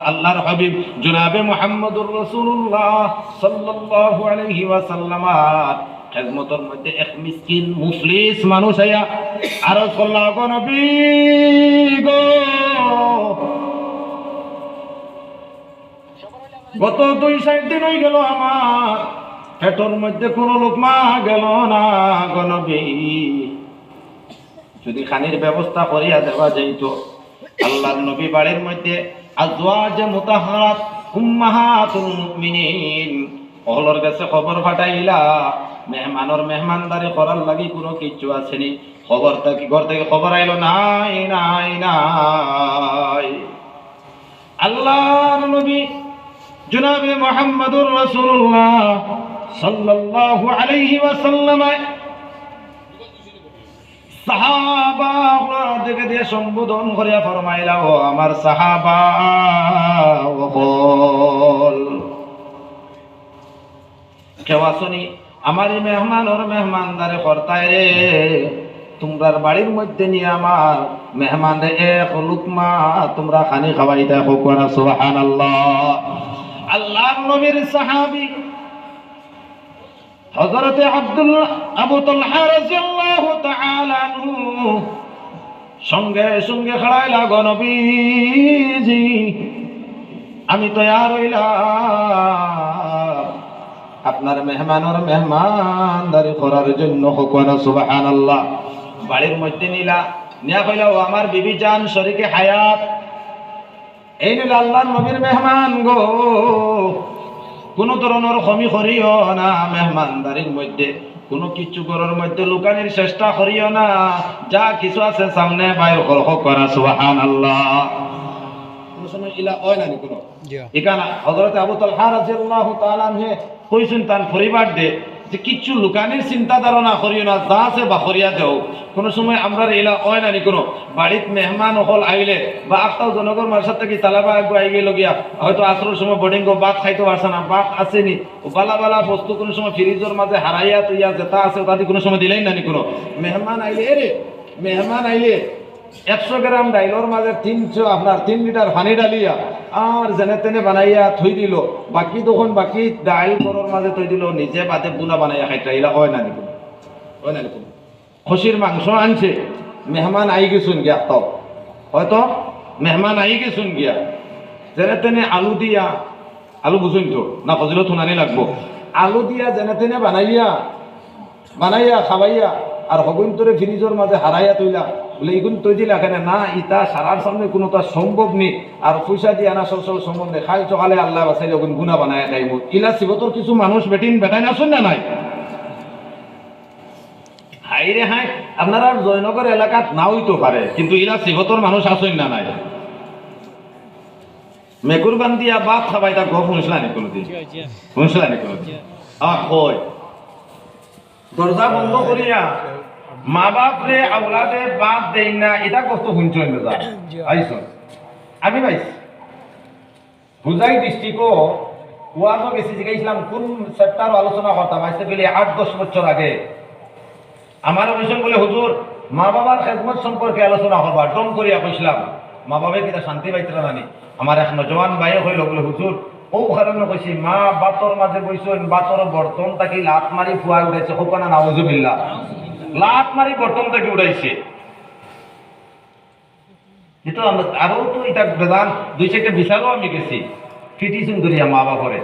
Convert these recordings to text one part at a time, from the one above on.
আল্লাহর হাবিব জনাবে মুহাম্মদুর রাসূলুল্লাহ সাল্লাল্লাহু আলাইহি ওয়াসাল্লাম খেদমতের মধ্যে এক মিসকিন মুফলিস মানুষ আর নবী গো গত দুই চার দিন হয়ে গেল আমার, পেটর মধ্যে কোনো লোকমা গেল না গো নবী। যদি খানির ব্যবস্থা করিয়া দেওয়া যাইত, আল্লাহর নবী বাড়ির মধ্যে আজওয়াজ মুতাহারাত, উম্মাহাতুল মুমিনিন। ওহলর কাছে খবর ফাটাইলা, মেহমানর মেহমানদারি করার লাগি কোনো কিচ্ছু আসেনি খবর থেকে ঘর থেকে খবর আইলো? নাই নাই নাই। আল্লাহর নবী জনাবে মোহাম্মদুর রাসূলুল্লাহ সাল্লাল্লাহু আলাইহি ওয়াসাল্লাম সম্বোধন করিয়া ফরমাইলা, ও আমার সাহাবা কেউ আমার মেহমান ওর মেহমানদারে কর্তায় রে, তোমরার বাড়ির মধ্যে নিয়ে আমার মেহমান রে এক লুকমা তোমরা খানি খাওয়াই দেখো কোনা? সুবহান আল্লাহ আল্লাহ নবীর সাহাবী হযরতে আব্দুল্লাহ আবু তাআলা সঙ্গে সঙ্গে খাড়াইলা গো নবীজি আমি তৈয়ার হইলাম আপনার মেহমানর মেহমানদারি করার জন্য হকুয়ানা সুবহানাল্লাহ। বাড়ির মধ্যে নিলা, নিয়া কইলা, ও আমার বিবি জান, শরীকে হায়াত। এই নিলা আল্লাহর নবীর মেহমান গো। কোনো ধরনের খমি করিও না মেহমানদারির মধ্যে। কোনো কিছু করার মধ্যে লুকানির চেষ্টা করিও না। যা কিছু আছে সামনে বাইর করো করা সুবাহান আল্লাহ এখানে হজরত আবু তালহা রাজি তাআলা আনহু কইছেন তার পরিবার দে যে কিচ্ছু লুকানির চিন্তা ধারণা করিও না, যা আছে বা করিয়া দেও। কোনো সময় আমরা এলা হয় না নি কোনো। বাড়িত মেহমান হল আইলে বা আফতাও জনগর মার সাথে কি চালাবা আগে আই গেল গিয়া হয়তো আসর সময় বোর্ডিং বাত খাইতে পারছে না বাত আসেনি বালা বালা বস্তু কোনো সময় ফ্রিজের মাঝে হারাইয়া তুইয়া যেটা আছে, তাতে কোনো সময় দিলেই না নি কোনো। মেহমান আইলে এরে মেহমান আইলে একশো গ্রাম ডাইলর মাঝে তিনশো, আপনার তিন লিটার পানি ডালিয়া। আর যেনে তেনে বানাইয়া থই দিল। বাকি তখন বাকি ডাইল করর মাঝে থই দিল, নিজে বাদে বুনা বানাইয়া খাইটা এলা হয় না নিকুন হয় না নিকুন খসির মাংস আনছে। মেহমান আই গেছুন গিয়া তাও হয়তো? মেহমান আই গেছুন গিয়া। যেনে তেনে আলু দিয়া। আলু বুঝুন তো, না ফজিলত শুনানি লাগবো। আলু দিয়া যেনে তেনে বানাইয়া বানাইয়া, খাবাইয়া। আর হগুন তোরে ফ্রিজের মাঝে হারাইয়া তৈলা বলে ইগুন তৈ দিলা কেন না ইতা সারার সামনে কোনো তার সম্ভব নেই। আর পয়সা দিয়ে আনা সব সব সম্বন্ধে খাই সকালে আল্লাহ বাসাই যখন গুণা বানায় খাইব ইলা শিবতর কিছু মানুষ বেটিন বেটাই আসুন না নাই? হাই রে হাই আপনারা জয়নগর এলাকাত নাও হইতে পারে কিন্তু ইলা শিবতর মানুষ আসুন না নাই? মেকুর বান্দিয়া বাপ খাবাই তা গপ শুনছিলা নি কোনোদিন? শুনছিলা নি কোনোদিন? আহ কয় দরজা বন্ধ করিয়া মা বাপ রে আওলাদে বাদ দেই না, এটা কষ্ট শুনছেন দাদা আইস আমি পাইছি হুজাই ডিস্ট্রিক্টও ওয়াজও গেছি জিজ্ঞাসলাম কোন চ্যাপ্টার আলোচনা করতাম আজকে গেলে আট দশ বছর আগে। আমার অভিযোগ বলে হুজুর মা বাবার খেদমত সম্পর্কে আলোচনা করবা টম করিয়া কইছিলাম মা বাবা কিনা শান্তি পাইছিল নানি আমার এক নজওয়ান বাইয়ে হইল বলে হুজুর ও কারণে কইছি মা বাতর মাঝে বইছেন বাতর বর্তন তাকি লাত মারি ফুয়া উঠাইছে হোকানা নাউজুবিল্লাহ লাত মারি বর্তন তাকি উঠাইছে কিন্তু আমরা আরও তো এটা বেদান দুই চারটে বিশালও আমি গেছি ফিটিছুন করিয়া মা বাপরে।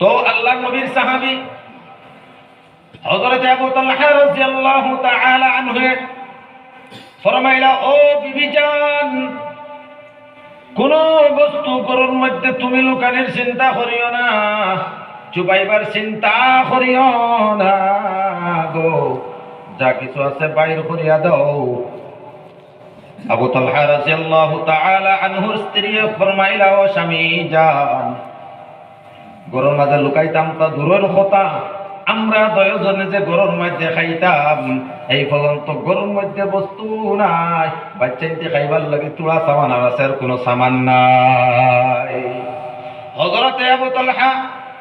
তো আল্লাহ নবীর সাহাবী হযরত আবু তালহা রাদিয়াল্লাহু তাআলা আনহু ফরমাইলা, ও বিবি জান, কোন বস্তু করুর মধ্যে তুমি লুকানির চিন্তা করিও না। চুপাইবার চিন্তা করিও না গো। যা কিছু আছে বাইর করিয়া দাও। আবু তালহা রাদিয়াল্লাহু তাআলা আনহুর স্ত্রী ফরমাইলা, ও স্বামী জান গরুর মাঝে লুকাইতাম তা দূরের কথা। আমরা দয়জনে যে গরুর মধ্যে খাইতাম, এই পর্যন্ত গরুর মধ্যে বস্তু নাই। বাচ্চাইতে খাইবার লাগে তুড়া সামান আছে আর কোনো সামান নাই। হযরতে আবু তালহা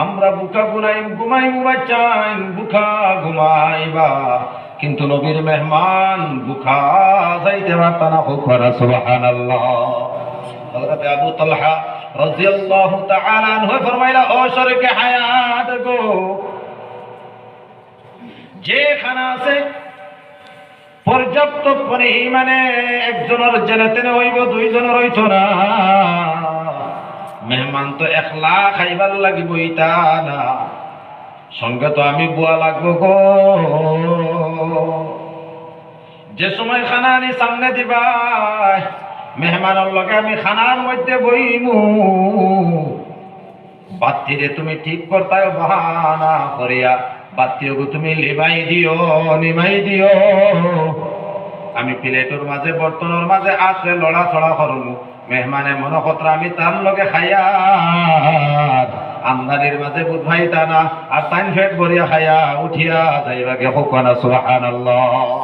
আমরা বুকা গুনাই ঘুমাই বাচ্চান বুখা ঘুমাইবা। কিন্তু নবীর মেহমান বুখা যাইতে পারতা না, হোক সুবহানাল্লাহ। হযরত আবু তালহা ফরমাইলা, ও হায়াত গো যে খানা আছে পর্যাপ্ত পরিমাণে একজনের জেনে তেনে হইব, দুইজনের হইত না। মেহমান তো একলা খাইবার লাগিব ইতা না। সঙ্গে তো আমি বুয়া লাগবো গো। যে সময় খানা আনি সামনে দিবা, মেহমানের লগে আমি খানার মধ্যে বইমু। বাতিরে তুমি ঠিক করতায় বাহানা করিয়া বাতিও তুমি লিবাই দিও, নিমাই দিও। আমি প্লেটোর মাঝে, বর্তনের মাঝে আসলে লড়া ছড়া করমু। মেহমানে মনকত্র আমি তার লগে খাইয়া, আমদানির মাঝে বুধভাই তা না আর টাইম ফেট ভরিয়া খাইয়া উঠিয়া যাইবাকে সুহান সুবহানাল্লাহ।